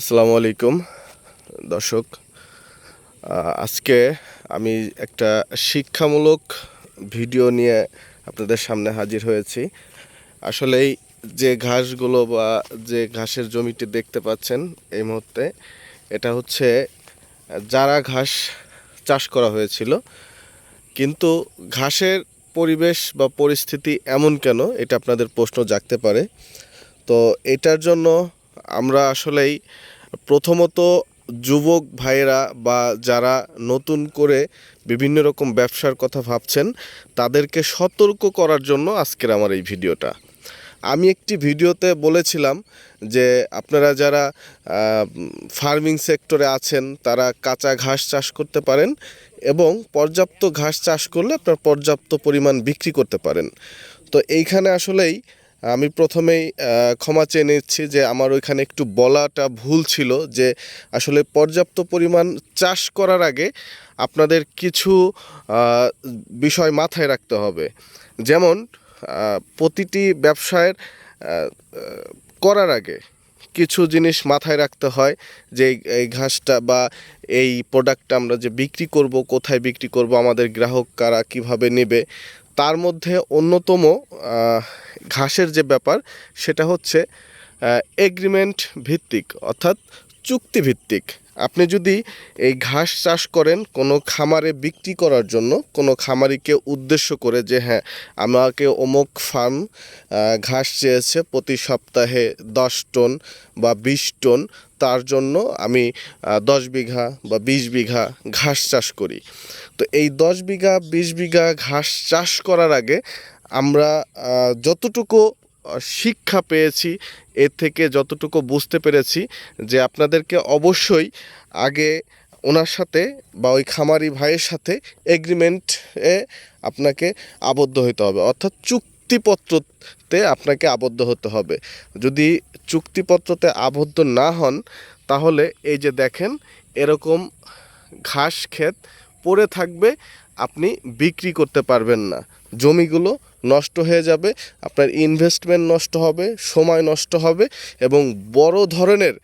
আসসালামু আলাইকুম, দর্শক। আজকে আমি একটা শিক্ষামূলক ভিডিও নিয়ে আপনাদের সামনে হাজির হয়েছি। আসলেই যে ঘাসগুলো বা যে ঘাসের জমিটি দেখতে পাচ্ছেন এই মুহূর্তে, এটা হচ্ছে যারা ঘাস চাষ করা হয়েছিল। কিন্তু ঘাসের পরিবেশ বা পরিস্থিতি এমন কেন? এটা আপনাদের প্রশ্ন জাগতে পারে। তো এটার জন্য আমরা আসলেই প্রথমত যুবক ভাইয়েরা বা যারা নতুন করে বিভিন্ন রকম ব্যবসার কথা ভাবছেন, তাদেরকে সতর্ক করার জন্য আজকের আমার এই ভিডিওটা। আমি একটি ভিডিওতে বলেছিলাম যে আপনারা যারা ফার্মিং সেক্টরে আছেন, তারা কাঁচা ঘাস চাষ করতে পারেন এবং পর্যাপ্ত ঘাস চাষ করলে আপনার পর্যাপ্ত পরিমাণ বিক্রি করতে পারেন। তো এইখানে আসলেই আমি প্রথমেই ক্ষমা চেয়ে নিচ্ছি যে আমার ওইখানে একটু বলাটা ভুল ছিল যে আসলে পর্যাপ্ত পরিমাণ চাষ করার আগে আপনাদের কিছু বিষয় মাথায় রাখতে হবে। যেমন প্রতিটি ব্যবসায়ের করার আগে কিছু জিনিস মাথায় রাখতে হয় যে এই ঘাসটা বা এই প্রোডাক্টটা আমরা যে বিক্রি করব, কোথায় বিক্রি করব, আমাদের গ্রাহক কারা কীভাবে নেবে তার মধ্যে অন্যতম ঘাসের যে ব্যাপার সেটা হচ্ছে এগ্রিমেন্ট ভিত্তিক অর্থাৎ চুক্তি ভিত্তিক আপনি যদি এই ঘাস চাষ করেন কোনো খামারে বিক্রি করার জন্য, কোনো খামারিকে উদ্দেশ্য করে যে হ্যাঁ আমাকে অমুক ফার্ম ঘাস চেয়েছে প্রতি সপ্তাহে দশ টন বা বিশ টন, তার জন্য আমি দশ বিঘা বা বিশ বিঘা ঘাস চাষ করি। তো এই দশ বিঘা, বিশ বিঘা ঘাস চাষ করার আগে আমরা যতটুকু শিক্ষা পেয়েছি, এর থেকে যতটুকু বুঝতে পেরেছি যে আপনাদেরকে অবশ্যই আগে ওনার সাথে বা ওই খামারি ভাইয়ের সাথে এগ্রিমেন্টে আপনাকে আবদ্ধ হতে হবে। অর্থাৎ চুক্তিপত্রতে আপনাকে আবদ্ধ হতে হবে। যদি চুক্তিপত্রতে আবদ্ধ না হন, তাহলে এই যে দেখেন, এরকম ঘাস ক্ষেত পড়ে থাকবে আপনি বিক্রি করতে পারবেন না। জমিগুলো নষ্ট হয়ে যাবে, আপনার ইনভেস্টমেন্ট নষ্ট হবে, সময় নষ্ট হবে এবং বড় ধরনের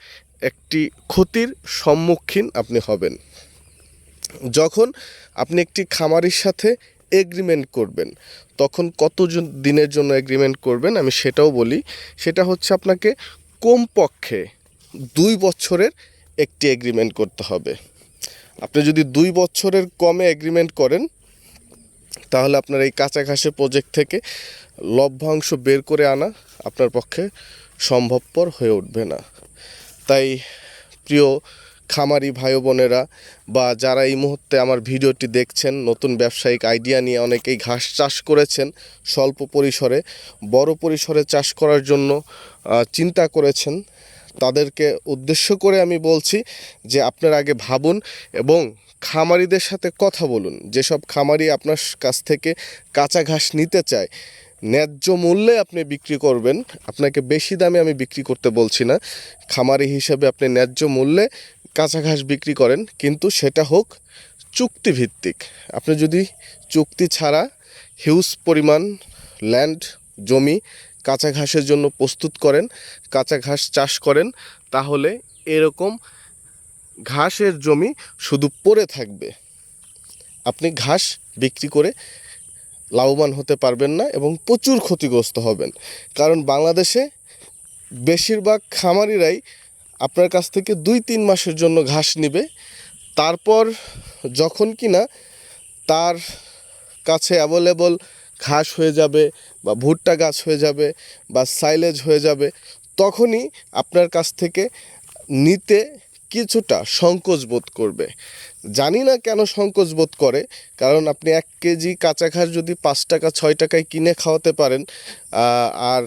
একটি ক্ষতির সম্মুখীন আপনি হবেন। যখন আপনি একটি খামারির সাথে এগ্রিমেন্ট করবেন, তখন কত দিনের জন্য এগ্রিমেন্ট করবেন আমি সেটাও বলি। সেটা হচ্ছে আপনাকে কমপক্ষে দুই বছরের একটি এগ্রিমেন্ট করতে হবে। আপনি যদি দুই বছরের কমে এগ্রিমেন্ট করেন, তাহলে আপনার এই কাঁচা ঘাসের প্রজেক্ট থেকে লভ্যাংশ বের করে আনা আপনার পক্ষে সম্ভবপর হয়ে উঠবে না। তাই প্রিয় খামারি ভাই বোনেরা বা যারা এই মুহূর্তে আমার ভিডিওটি দেখছেন, নতুন ব্যবসায়িক আইডিয়া নিয়ে অনেকেই ঘাস চাষ করেছেন, স্বল্প পরিসরে, বড় পরিসরে চাষ করার জন্য চিন্তা করেছেন তাদেরকে উদ্দেশ্য করে আমি বলছি যে আপনার আগে ভাবুন এবং খামারিদের সাথে কথা বলুন। যেসব খামারি আপনার কাছ থেকে কাঁচা ঘাস নিতে চায়, ন্যায্য মূল্যে আপনি বিক্রি করবেন। আপনাকে বেশি দামে আমি বিক্রি করতে বলছি না। খামারি হিসেবে আপনি ন্যায্য মূল্যে কাঁচা ঘাস বিক্রি করেন, কিন্তু সেটা হোক চুক্তিভিত্তিক। আপনি যদি চুক্তি ছাড়া হিউজ পরিমাণ ল্যান্ড, জমি কাঁচা ঘাসের জন্য প্রস্তুত করেন, কাঁচা ঘাস চাষ করেন, তাহলে এরকম ঘাসের জমি শুধু পড়ে থাকবে। আপনি ঘাস বিক্রি করে লাভবান হতে পারবেন না এবং প্রচুর ক্ষতিগ্রস্ত হবেন। কারণ বাংলাদেশে বেশিরভাগ খামারিরাই আপনার কাছ থেকে দুই তিন মাসের জন্য ঘাস নেবে। তারপর যখন কিনা তার কাছে অ্যাভেলেবল ঘাস হয়ে যাবে বা ভুট্টা গাছ হয়ে যাবে বা সাইলেজ হয়ে যাবে, তখনই আপনার কাছ থেকে নিতে কিছুটা সংকোচ বোধ করবে। জানি না কেন সংকোচ বোধ করে, কারণ আপনি এক কেজি কাঁচা ঘাস যদি পাঁচ টাকা, ছয় টাকায় কিনে খাওয়াতে পারেন আর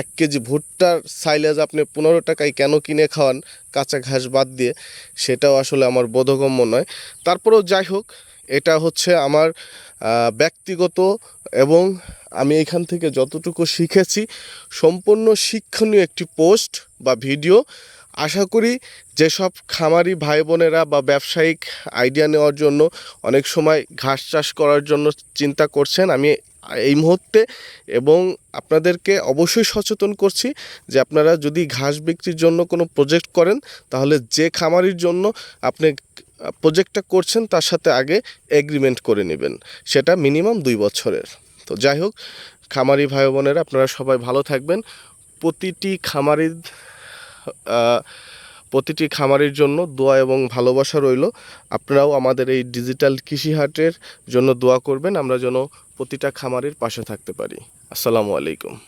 এক কেজি ভুট্টার সাইলেজ আপনি পনেরো টাকায় কেন কিনে খাওয়ান কাঁচা ঘাস বাদ দিয়ে, সেটাও আসলে আমার বোধগম্য নয়। তারপরেও যাই হোক এটা হচ্ছে আমার ব্যক্তিগত এবং আমি এখান থেকে যতটুকু শিখেছি, সম্পূর্ণ শিক্ষণীয় একটি পোস্ট বা ভিডিও। আশা করি যেসব খামারি ভাই বোনেরা বা ব্যবসায়িক আইডিয়া নেওয়ার জন্য অনেক সময় ঘাস চাষ করার জন্য চিন্তা করছেন, আমি এই মুহূর্তে এবং আপনাদেরকে অবশ্যই সচেতন করছি যে আপনারা যদি ঘাস বিক্রির জন্য কোনো প্রজেক্ট করেন, তাহলে যে খামারির জন্য আপনি প্রজেক্টটা করছেন তার সাথে আগে এগ্রিমেন্ট করে নেবেন। সেটা মিনিমাম দুই বছরের। তো যাই হোক, খামারি ভাই বোনেরা, আপনারা সবাই ভালো থাকবেন। প্রতিটি খামারির প্রতিটি খামারির জন্য দোয়া এবং ভালোবাসা রইল। আপনারাও আমাদের এই ডিজিটাল কৃষি হাটের জন্য দোয়া করবেন। আমরা যেন প্রতিটা খামারির পাশে থাকতে পারি। আসসালামু আলাইকুম।